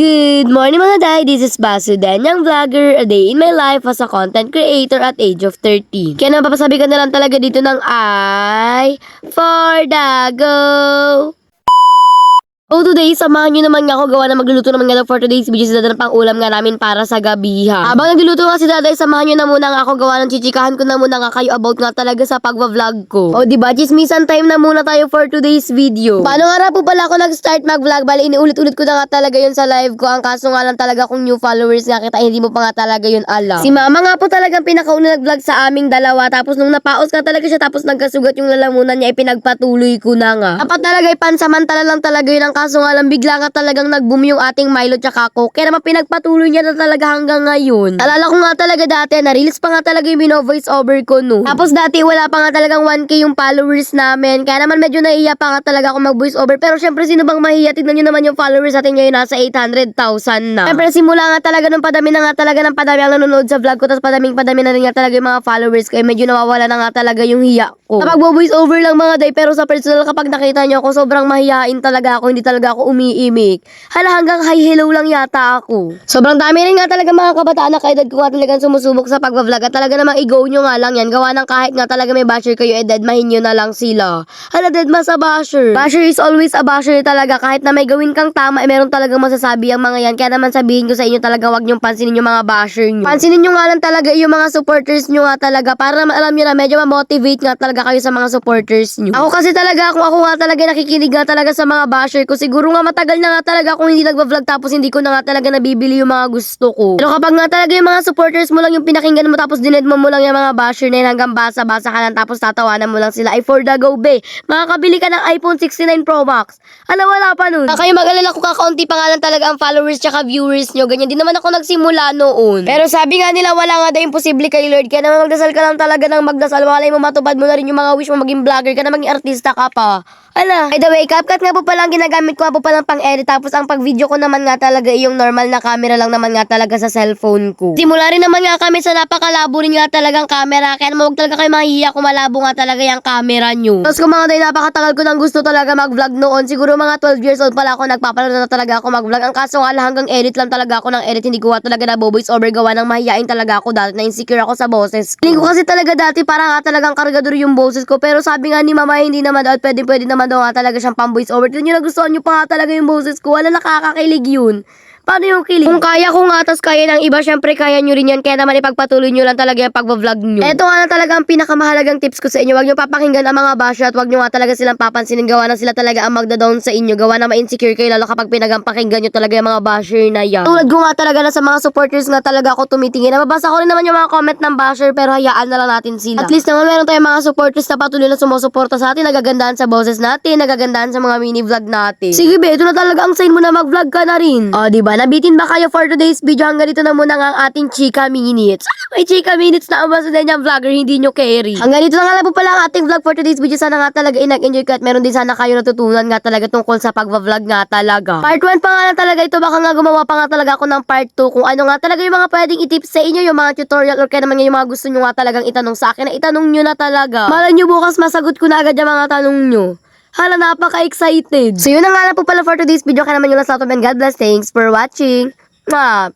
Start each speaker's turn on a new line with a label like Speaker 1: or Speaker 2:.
Speaker 1: Good morning mga day, this is Basu Danyang Vlogger, a day in my life as a content creator at age of 13. Kaya naman papasabi ka na lang talaga dito ng I for the go! Oh, today, samahan nyo naman nga ako gawa na magluluto naman nga for today's video si Dada ng pang ulam nga namin para sa gabiha. Habang nagluluto nga si Dada, samahan nyo na muna nga ako gawa ng chichikahan ko na muna nga kayo about nga talaga sa pagva-vlog ko. Oh, diba? Chismisan time na muna tayo for today's video. Paano nga po pala ako nag-start mag-vlog? Bali, iniulit-ulit ko na nga talaga yun sa live ko. Ang kaso nga lang talaga kung new followers nga kita, hindi mo pa nga talaga yun alam. Si mama nga po talagang pinakauna nag-vlog sa aming dalawa. Tapos nung napaos nga talaga siya, tapos nagkasugat yung lalamunan niya, ipinagpatuloy ko na nga. Dapat talaga ipansamantala lang talaga yun. Ang kaso nga lang, bigla nga talagang nag-boom yung ating Milo tsaka Coke. Kaya naman pinagpatuloy niya na talaga hanggang ngayon. Alala ko nga talaga dati, na-release pa nga talaga yung mino-voice over ko no. Tapos dati wala pa nga talagang 1k yung followers namin. Kaya naman medyo nahiya pa nga talaga ako mag-voice over. Pero syempre sino bang mahiya? Tignan nyo naman yung followers natin ngayon nasa 800,000 na. Syempre simula nga talaga nung padami na nga talaga ng padami ang nanonood sa vlog ko. Tapos padaming padami na rin nga talaga yung mga followers ko. Eh, medyo nawawala na nga talaga yung hiya ko. Kapag voice over lang mga day. Pero sa personal kapag nakita nyo ako sobrang mahihain talaga ako. Hindi talaga ako umiimik. Hala hanggang hi hello lang yata ako. Sobrang dami rin nga talaga mga kabataan na kaedad ko nga talagang sumusubok sa pagbablog. At talaga namang i-go nyo nga lang yan. Gawa ng kahit nga talaga may basher kayo, eh deadmahin nyo na lang sila. Hala deadma sa basher. Basher is always a basher talaga. Kahit na may gawin kang tama, eh meron talagang masasabi ang mga yan. Kaya naman sabihin ko sa inyo talaga wag nyong pansinin yung mga basher nyo. Pansinin nyo nga lang talaga yung mga supporters nyo nga talaga. Para naman alam nyo na medyo ma-motivate nga talaga kayo sa mga supporters nyo. Ako kasi talaga, kung ako nga talaga nakikinig nga talaga sa mga basher ko, siguro nga matagal na nga talaga akong hindi nagva-vlog tapos hindi ko na nga talaga nabibili yung mga gusto ko. Pero kapag nga talaga yung mga supporters mo lang yung pinakinggan mo tapos dined mo mo lang yung mga basher na yun hanggang basa-basa ka lang tapos tatawanan mo lang sila ay for the go be. Makakabili ka ng iPhone 69 Pro Max. Ano wala pa nun? Kayo mag-alala ko kakaunti pa nga lang talaga ang followers tsaka viewers nyo. Ganyan din naman ako nagsimula noon. Pero sabi nga nila wala nga daw imposible kay Lord. Kaya naman magdasal ka lang talaga ng magdasal. Malay mo matupad mo na rin yung mga wish mo maging vlogger ka na maging artista ka pa. Ala, by the way, CapCut nga po pala ang ginagamit ko nga po palang pang-edit. Tapos ang pag-video ko naman nga talaga yung normal na camera lang naman nga talaga sa cellphone ko. Simula rin naman nga kami sa napakalabo rin nga talagang camera. Kaya naman huwag talaga kayo mahihiya kung malabo nga talaga yung camera nyo. Tapos kung mga day, napakatagal ko nang gusto talaga mag-vlog noon. Siguro mga 12 years old pala ako, nagpapalaro na talaga ako mag-vlog. Ang kaso nga hanggang edit lang talaga ako ng edit. Hindi ko talaga na voice over gawa ng mahihain talaga ako dati na insecure ako sa boses. Feeling ko kasi talaga dati para nga talagang kargador yung boses ko. Pero sabi nga ni mama, hindi naman daw, pwede pwede naman daw nga talaga siyang pang voice over. Tignan nyo nagustuhan nyo pa nga talaga yung boses ko. Wala nakakakilig yun. Paano yung kilig? Kung kaya ko nga, tas kaya ng iba, syempre kaya nyo rin yan. Kaya naman ipagpatuloy nyo lang talaga yung pagbablog nyo. Ito nga na talaga ang pinakamahalagang tips ko sa inyo. Huwag nyo papakinggan ang mga basher at huwag nyo nga talaga silang papansinin. Gawa na sila talaga ang magda-down sa inyo. Gawa na ma-insecure kayo lalo kapag pinagampakinggan nyo talaga yung mga basher na yan. Tulad ko nga talaga na sa mga supporters nga talaga ako tumitingin. Nababasa ko rin naman yung mga comment ng basher pero hayaan na lang natin sila. At least naman meron tayong mga supporters na patuloy na sumusuporta sa atin. Nagagandahan sa boses natin. Nagagandahan sa mga mini vlog natin. Sige be, ito na talaga ang sign mo na mag-vlog ka na rin. O, di ba? Nabitin ba kayo for today's video? Hanggang dito na muna ang ating chika minutes. May chika minutes na umasa din yung vlogger, hindi nyo carry. Hanggang dito na nga lang po pala ang ating vlog for today's video. Sana nga talaga inag-enjoy ka at meron din sana kayo natutunan nga talaga tungkol sa pagva-vlog nga talaga. Part 1 pa nga lang talaga ito. Baka nga gumawa pa nga talaga ako ng part 2 kung ano nga talaga yung mga pwedeng i-tips sa inyo, yung mga tutorial or kaya naman yung mga gusto nyo nga talagang itanong sa akin na itanong nyo na talaga. Malay nyo bukas masagot ko na agad yung mga tanong nyo. Hala, napaka-excited. So, yun na nga lang po pala for today's video. Kaya naman yung last out of and God bless. Thanks for watching. Mwah!